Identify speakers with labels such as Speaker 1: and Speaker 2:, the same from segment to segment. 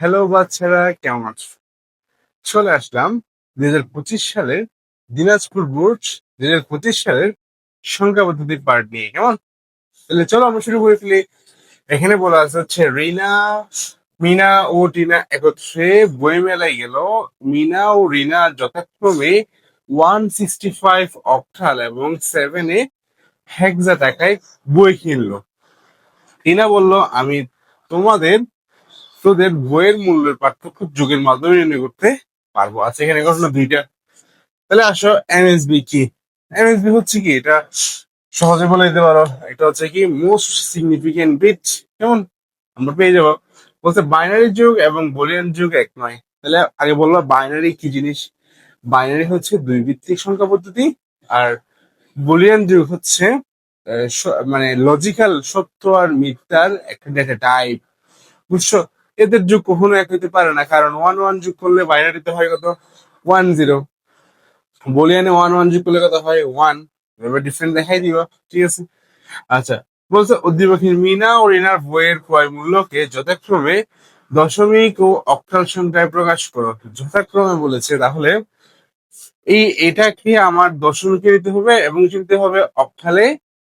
Speaker 1: Hello বাচ্চারা, কেমন আছো? চলে আসলাম দুই হাজার পঁচিশ সালের দিনাজপুর বোর্ড দুই হাজার পঁচিশ সালের সংখ্যা পদ্ধতির পার্ট নিয়ে, কেমন? তাহলে চলো আমরা শুরু করে ফেলি। এখানে বলা আছে হচ্ছে রিনা, মিনা ও টিনা একত্রে বই মেলায় গেল। মিনা ও রিনা যথাক্রমে ওয়ান সিক্সটি ফাইভ অক্টাল এবং সেভেনে হেক্সা টাকায় বই কিনলো। টিনা বলল, আমি তোমাদের তোদের বইয়ের মূল্যের পার্থক্য যুগের মাধ্যমে নির্ণয় করতে পারব। আচ্ছা এখানে ঘটনা দুইটা। তাহলে আসো এমএসবি কি? এমএসবি হচ্ছে কি? এটা সহজে বলে দিতে পারো। এটা হচ্ছে কি মোস্ট সিগনিফিকেন্ট বিট কেমন? আমরা পেয়ে যাব। বলছে বাইনারি যুগ এবং বুলিয়ান যুগ এক নয়। তাহলে আগে বলল বাইনারি কি জিনিস? বাইনারি হচ্ছে দুই ভিত্তিক সংখ্যা পদ্ধতি আর বুলিয়ান যুগ হচ্ছে মানে লজিক্যাল সত্য আর মিথ্যার একটা ডেটা টাইপ বুঝছ? এদের যুগ কখনো এক হইতে পারে না, কারণ ওয়ান ওয়ান যুগ করলে বাইনারিতে হয় কত? ওয়ান জিরো বলিয়ানে ওয়ান ওয়ান যুগ করলে কত হয়? ওয়ান এবার ডিফারেন্ট দেখাই দিব, ঠিক আছে? আচ্ছা বলছে উদ্দীপকের মিনা ও রিনার বইয়ের ক্রয় মূল্যকে যথাক্রমে দশমিক ও অক্টাল সংখ্যায় প্রকাশ করো। যথাক্রমে বলেছে, তাহলে এই এটাকে আমার দশমিকে নিতে হবে এবং নিতে হবে অক্টালে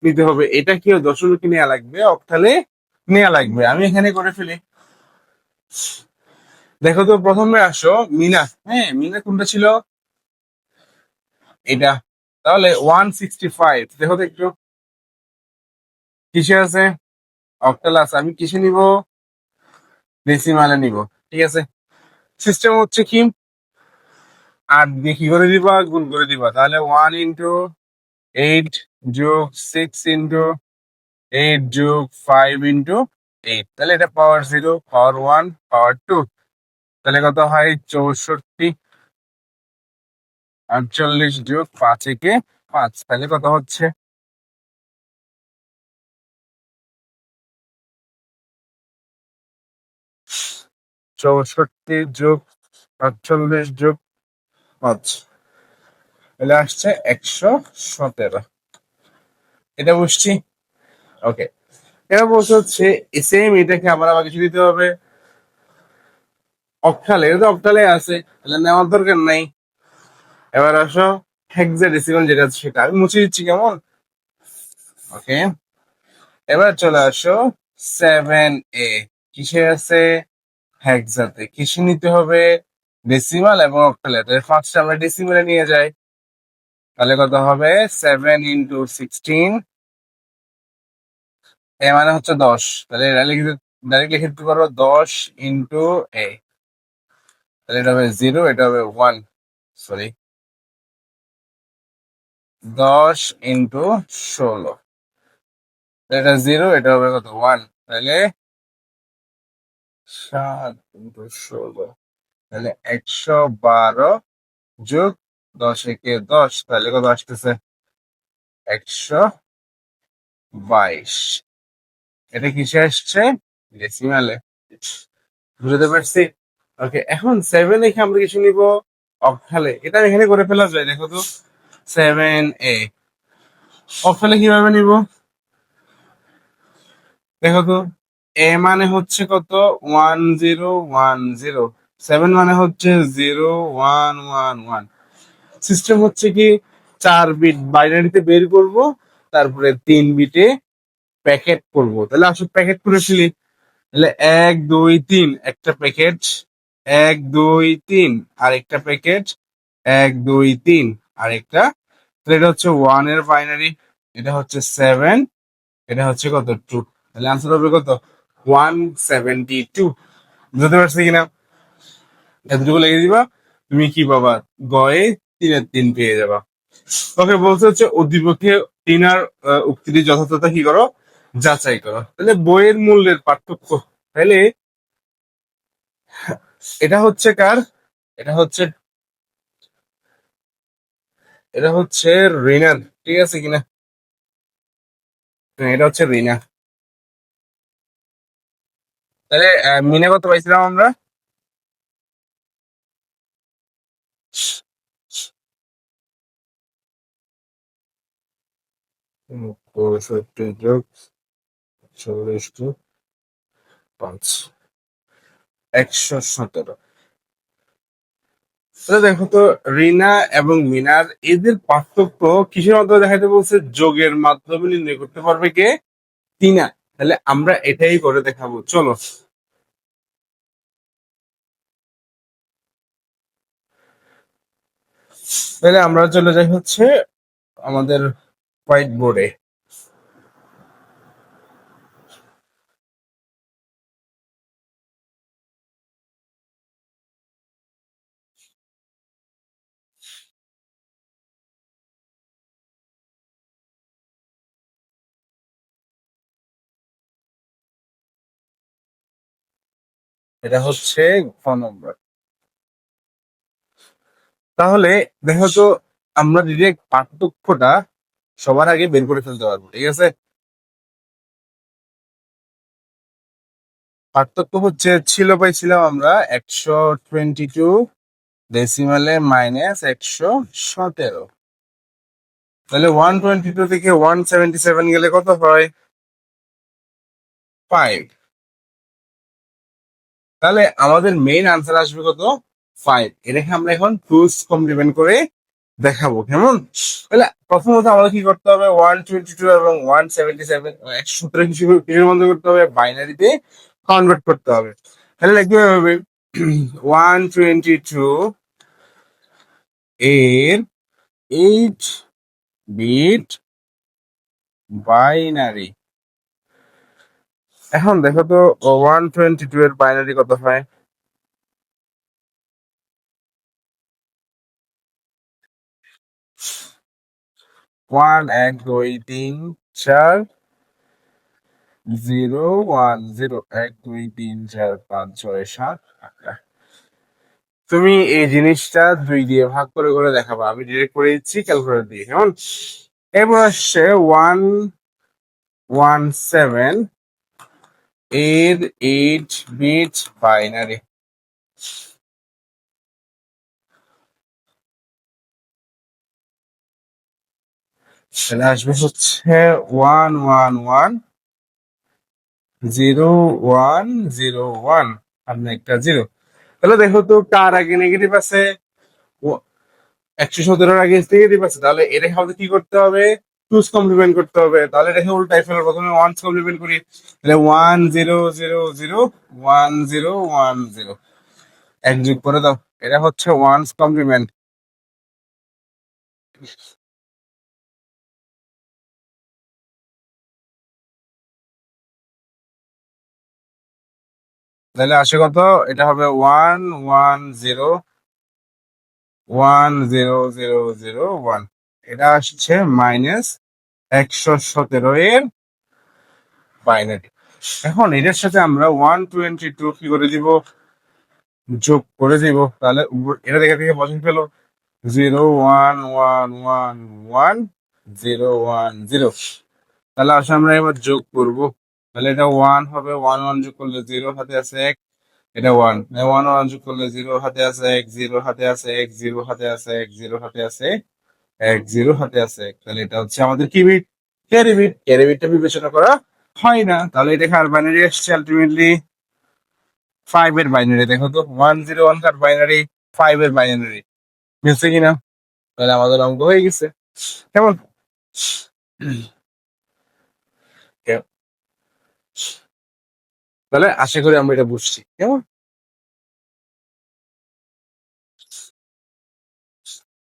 Speaker 1: নিতে হবে। এটা কি দশমিকে নেওয়া লাগবে, অক্টালে নেওয়া লাগবে। আমি এখানে করে ফেলি। দেখো তো প্রথমে আসো, মিনা। হ্যাঁ মিনা কোনটা ছিল? এটা। তাহলে ওয়ান সিক্সটি ফাইভ দেখো তো একটু। কিসে আছে? অক্টাল আছে। আমি কিসে নিব? ডেসিমালে নিব। ঠিক আছে? সিস্টেম হচ্ছে কি? আট দিয়ে কি করে দিবা? গুণ করে দিবা। তাহলে ওয়ান ইন্টু এইট যোগ সিক্স ইন্টু এইট যোগ ফাইভ ইন্টু এইট তাহলে এটা power zero power one power two তাহলে কত হয়? চৌষট্টি। আটচল্লিশ যোগ পাঁচ একে পাঁচ। তাহলে কত হচ্ছে? চৌষট্টি যোগ আটচল্লিশ যোগ পাঁচ। তাহলে আসছে একশো সতেরো। এটা বুঝছি? ওকে এবার বলছে হচ্ছে সেম এটাকে আবার আবার কিছু দিতে হবে। অক্টালে এটা তো অক্টালে আছে, তাহলে নেওয়ার দরকার নাই। এবার আসো হেক্সাডেসিমাল যেটা আছে সেটা, আমি মুছে দিচ্ছি কেমন? ওকে এবার চলে আসো সেভেন এ কিসে আছে? হেক্সাতে কিসে নিতে হবে? ডেসিমাল এবং অক্টালে তাহলে ফার্স্ট আমরা ডেসিমালে নিয়ে যাই। তাহলে কত হবে? সেভেন ইন্টু সিক্সটিন এ মানে হচ্ছে দশ। তাহলে ডাইরেক্ট লিখে দিতে পারো দশ ইন্টু এ তাহলে এটা হবে জিরো এটা হবে ওয়ান সরি দশ ইন্টু ষোলো। এটা জিরো এটা হবে কত? ওয়ান তাহলে সাত ইন্টু ষোলো। তাহলে একশো বারো যোগ দশ একে দশ, তাহলে কত আসতেছে? একশো বাইশ। এটা কিসে আসছে? ডেসিমালে বুঝতে পারছি? ওকে এখন সেভেন এখানে আমরা কিছু নিব অক্টালে এটা এখানে করে ফেলা যায়, দেখো তো। সেভেন এ অক্টালে কীভাবে নিব? দেখো তো এ মানে হচ্ছে কত? One zero one zero seven মানে হচ্ছে zero one one one system হচ্ছে কি, চার বিট বাইনারিতে বের করব, তারপরে তিন বিটে প্যাকেট করব। তাহলে আসলে প্যাকেট করে তাহলে এক দুই তিন। একটা প্যাকেট এক দুই তিন। আর একটা প্যাকেট এক দুই তিন। আরেকটা। তাহলে এটা হচ্ছে ওয়ানের বাইনারি এটা হচ্ছে সেভেন এটা হচ্ছে কত? টু তাহলে আনসার হবে কত? ওয়ান সেভেন্টি টু বুঝতে পারছি কিনা? এতটুকু লেগে দিবা তুমি কি পাবা? গয়ে তিনের তিন পেয়ে যাবা। ওকে বলতে হচ্ছে উদ্দীপকে তিনার আহ, উক্তিটি যথাযথ কি করো? যাচাই করো। তাহলে বইয়ের মূল্যের পার্থক্য। তাহলে এটা হচ্ছে কার? এটা হচ্ছে এটা হচ্ছে রিনার ঠিক আছে কিনা? হ্যাঁ, এটা হচ্ছে রিনা তাহলে মিনা কত পাইছিলাম আমরা? পঁয়ষট্টি যোগ যোগ পাঁচ। একশো সতেরো। তাহলে দেখো তো, রিনা এবং মিনার এদের পার্থক্য কিসের মাধ্যমে দেখাতে বলছে? যোগের মাধ্যমে নির্ণয় করতে পারবে কে? টিনা। তাহলে আমরা এটাই করে দেখাবো। চলো। তাহলে আমরা চলে যাই হচ্ছে আমাদের হোয়াইট বোর্ডে এটা হচ্ছে ফোন নম্বর। তাহলে দেখো তো, আমরা ডিরেক্ট পার্থক্যটা সবার আগে বের করে ফেলতে পারব, ঠিক আছে? পার্থক্য হচ্ছে, ছিল পাইছিলাম আমরা একশো টোয়েন্টি টু ডেসিমালে মাইনাস একশো সতেরো। তাহলে ওয়ান টোয়েন্টি টু থেকে ওয়ান সেভেন্টি সেভেন গেলে কত হয়? ফাইভ তাহলে আমাদের মেইন আনসার আসবে কত? ফাইভ এটাকে আমরা এখন টুস কমপ্লিমেন্ট করে দেখাবো, কেমন? তাহলে প্রথমত আমাদের কি করতে হবে? ওয়ান টোয়েন্টি টু এবং ওয়ান সেভেন্টি সেভেন একশো সতেরো কিছু করতে হবে বাইনারিতে কনভার্ট করতে হবে। তাহলে লিখতে হবে ওয়ান টোয়েন্টি টু এর এইট বিট বাইনারি এখন দেখো তো ওয়ান টোয়েন্টি টু এর বাইনারি কত হয়? ওয়ান এক, দুই, তিন, চার জিরো ওয়ান জিরো এক, দুই, তিন, চার, পাঁচ, ছয়, সাত তুমি এই জিনিসটা দুই দিয়ে ভাগ করে করে দেখাবো। আমি ডিরেক্ট করে দিচ্ছি ক্যালকুলেটর দিয়ে। কেমন? এরপর আসছে ওয়ান ওয়ান সেভেন এর এইট বিট বাইনারি তাহলে আসবে হচ্ছে one one one zero one zero one আর না একটা জিরো তাহলে দেখো তো কার আগে নেগেটিভ আছে? একশো সতেরোর আগে নেগেটিভ আছে। তাহলে এটাকে আমাদের কি করতে হবে? টুস কমপ্লিমেন্ট করতে হবে। তাহলে এটাকে উল্টাই ফেলো প্রথমে ওয়ান কমপ্লিমেন্ট করি। তাহলে one zero zero zero one zero one zero এক যোগ করে দাও। এটা হচ্ছে ওয়ানস কমপ্লিমেন্ট তাহলে আসে কত? এটা হবে one one zero one zero zero zero one এটা আসছে মাইনাস একশো সতেরো এর বাইনারি এখন এটার সাথে আমরা ওয়ান টোয়েন্টি টু কি করে দিব? যোগ করে দিব। তাহলে এটা দেখে থেকে বসে ফেলো। Zero one one one one zero one zero তাহলে আসলে আমরা এবার যোগ করব। তাহলে এটা ওয়ান হবে ওয়ান ওয়ান যোগ করলে জিরো হাতে আছে এক। এটা ওয়ান ওয়ান ওয়ান যোগ করলে জিরো হাতে আছে এক জিরো হাতে আছে এক জিরো হাতে আছে এক জিরো হাতে আছে এক জিরো হাতে আছে। তাহলে এটা হচ্ছে আমাদের কি বিট ক্যারি বিট বিবেচনা করা হয় না। তাহলে এটা কার বাইনারি আসছে আলটিমেটলি ফাইভ এর বাইনারি দেখো তো। ওয়ান জিরো ওয়ান কার বাইনারি ফাইভ এর বাইনারি মিলছে কিনা? তাহলে আমাদের অঙ্ক হয়ে গেছে। কেমন? তাহলে আশা করি আমরা এটা বুঝছি। কেমন?